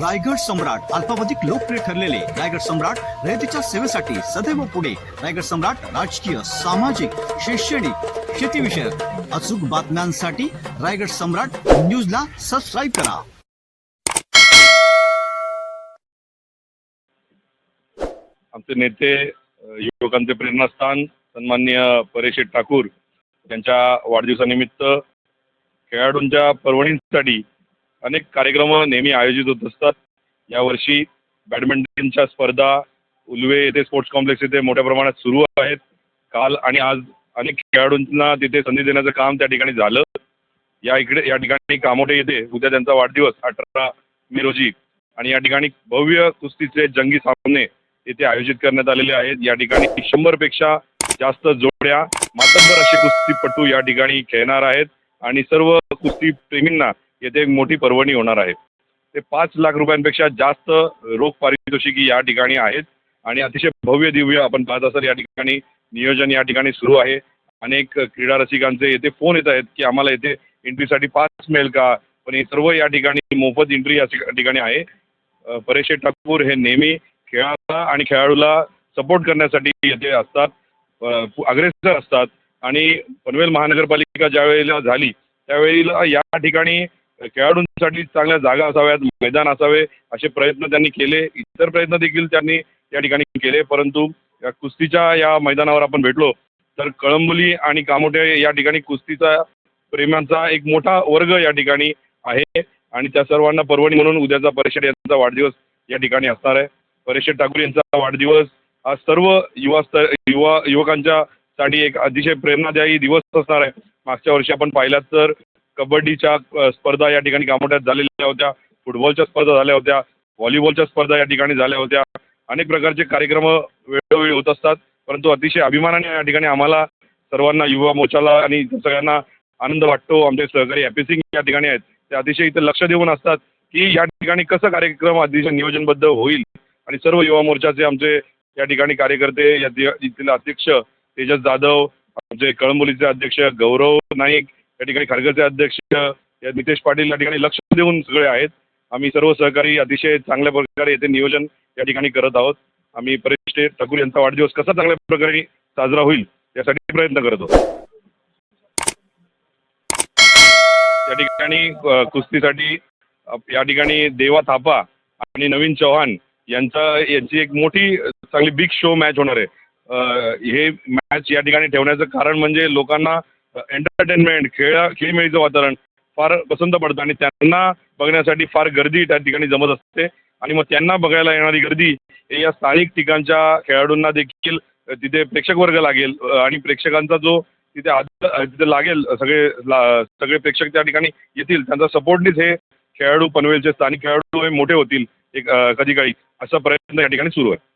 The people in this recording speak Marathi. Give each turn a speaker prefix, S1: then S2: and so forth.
S1: रायगड सम्राट अल्पावधिक लोकप्रिय ठरलेले रायगड सम्राट रयतेच्या सेवेसाठी सदैव पुढे. रायगड सम्राट राजकीय सामाजिक शैक्षणिक शेतीविषयक अचूक बातम्यांसाठी रायगड सम्राट न्यूजला सबस्क्राईब करा.
S2: आमचे नेते युवकांचे प्रेरणास्थान सन्माननीय परेश ठाकूर यांच्या वाढदिवसानिमित्त खेळाडूंच्या पर्वणींसाठी अनेक कार्यक्रम नेहमी आयोजित होत असतात. यावर्षी बॅडमिंटनच्या स्पर्धा उलवे येथे स्पोर्ट्स कॉम्प्लेक्स येथे मोठ्या प्रमाणात सुरू आहेत. काल आणि आज अनेक खेळाडूंना तिथे संधी देण्याचं काम त्या ठिकाणी झालं. या इकडे या ठिकाणी कामोठे येथे उद्या त्यांचा वाढदिवस अठरा मे रोजी. आणि या ठिकाणी भव्य कुस्तीचे जंगी सामने येथे आयोजित करण्यात आलेले आहेत. या ठिकाणी शंभरपेक्षा जास्त जोड्या मातब्बर असे कुस्तीपटू या ठिकाणी खेळणार आहेत. आणि सर्व कुस्ती प्रेमींना येथे एक मोठी पर्वणी होणार आहे. ते पाच लाख रुपयांपेक्षा जास्त रोख पारितोषिकी या ठिकाणी आहेत आणि अतिशय भव्य दिव्य आपण पाहत असाल या ठिकाणी नियोजन या ठिकाणी सुरू आहे. अनेक क्रीडा रसिकांचे येथे फोन येत आहेत की आम्हाला येथे एंट्रीसाठी पास मिळेल का? पण हे सर्व या ठिकाणी मोफत एंट्री या ठिकाणी आहे. अ, परेश ठाकूर हे नेहमी खेळाला आणि खेळाडूला सपोर्ट करण्यासाठी येथे असतात. अग्रेसर असतात. आणि पनवेल महानगरपालिका ज्या वेळेला झाली त्यावेळेला या ठिकाणी खेळाडूंसाठी चांगल्या जागा असाव्यात मैदान असावे असे प्रयत्न त्यांनी केले. इतर प्रयत्न देखील त्यांनी या ठिकाणी केले. परंतु या कुस्तीच्या या मैदानावर आपण भेटलो तर कळंबोली आणि कामोठे या ठिकाणी कुस्तीचा प्रेमांचा एक मोठा वर्ग या ठिकाणी आहे. आणि त्या सर्वांना पर्वणी म्हणून उद्याचा परिषद यांचा वाढदिवस या ठिकाणी असणार आहे. परिषद ठाकूर यांचा वाढदिवस हा सर्व युवा स्तर युवा युवकांच्या साठी एक अतिशय प्रेरणादायी दिवस असणार आहे. मागच्या वर्षी आपण पाहिलात तर कबड्डीच्या स्पर्धा या ठिकाणी कामोठ्यात झालेल्या होत्या फुटबॉलच्या स्पर्धा झाल्या होत्या व्हॉलीबॉलच्या स्पर्धा या ठिकाणी झाल्या होत्या. अनेक प्रकारचे कार्यक्रम वेळोवेळी होत असतात परंतु अतिशय अभिमानाने या ठिकाणी आम्हाला सर्वांना युवा मोर्चाला आणि सगळ्यांना आनंद वाटतो. आमचे सहकारी हॅपी सिंग या ठिकाणी आहेत. ते अतिशय इथं लक्ष देऊन असतात की या ठिकाणी कसं कार्यक्रम अतिशय नियोजनबद्ध होईल. आणि सर्व युवा मोर्चाचे आमचे या ठिकाणी कार्यकर्ते या इथले अध्यक्ष तेजस जाधव आमचे कळंबोलीचे अध्यक्ष गौरव नाईक या ठिकाणी खारघरचे अध्यक्ष या नितेश पाटील या ठिकाणी लक्ष देऊन सगळे आहेत. आम्ही सर्व सहकारी अतिशय चांगल्या प्रकारे येथे नियोजन या ठिकाणी करत आहोत. आम्ही परिष्ठे ठाकूर यांचा वाढदिवस कसा चांगल्या प्रकारे साजरा होईल यासाठी प्रयत्न करत आहोत. या ठिकाणी कुस्तीसाठी या ठिकाणी देवा थापा आणि नवीन चव्हाण यांचा यांची एक मोठी चांगली बिग शो मॅच होणार आहे. हे मॅच या ठिकाणी ठेवण्याचं कारण म्हणजे लोकांना एंटरटेनमेंट खेळा खेळीमेळीचं वातावरण फार पसंत पडतं आणि त्यांना बघण्यासाठी फार गर्दी त्या ठिकाणी जमत असते. आणि मग त्यांना बघायला येणारी गर्दी हे या स्थानिक ठिकाणच्या खेळाडूंना देखील तिथे प्रेक्षक वर्ग लागेल. आणि प्रेक्षकांचा जो तिथे आद तिथे लागेल सगळे ला सगळे प्रेक्षक त्या ठिकाणी येतील. त्यांचा सपोर्टनीच हे खेळाडू पनवेलचे स्थानिक खेळाडू हे मोठे होतील एक कधी काळी असा प्रयत्न या ठिकाणी सुरू आहे.